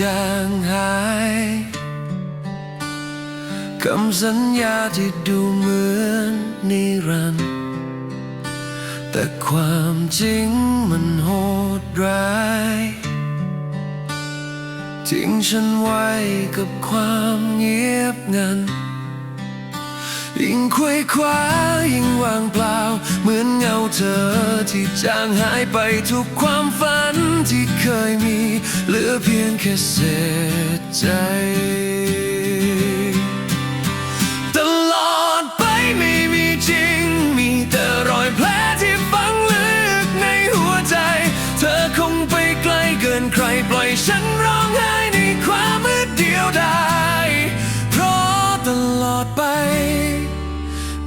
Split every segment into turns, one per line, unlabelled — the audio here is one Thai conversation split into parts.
จางหายคำสัญญาที่ดูเหมือนนิรันดร์แต่ความจริงมันโหดร้ายทิ้งฉันไว้กับความเงียบงัน ยิ่งควยคว้ายิ่งว่างเปล่า เหมือนเงาเธอที่จางหายไปทุกความฝันที่เคยมี เหลือเพียงแค่เศษใจตล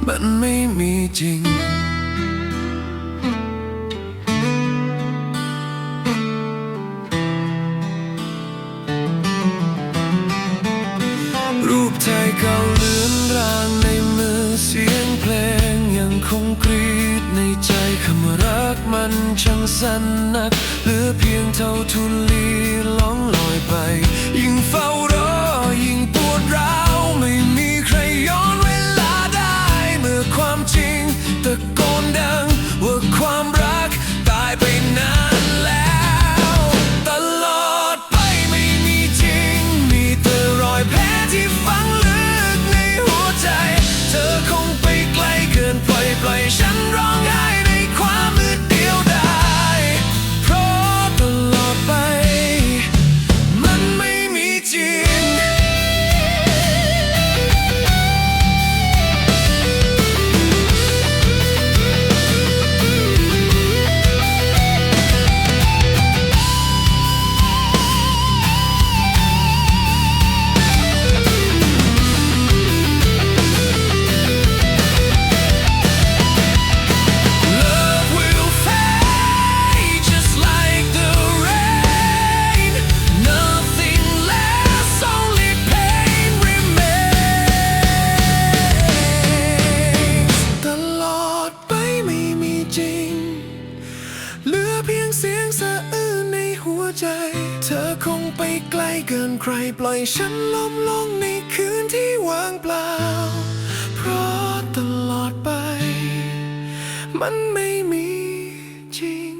มันไม่มีจริง รูปถ่ายเก่าเลือนรางในมือเสียงเพลงยังคงกรีดในใจคำรักมันช่างสั้นนัก เหลือเพียงเท่าทุลีล่องลอยไป ยิ่งเฝ้า สะอื้นในหัวใจ เธอคงไปไกลเกินใครปล่อยฉันล้มลงในคืนที่ว่างเปล่า เพราะตลอดไป มันไม่มีจริง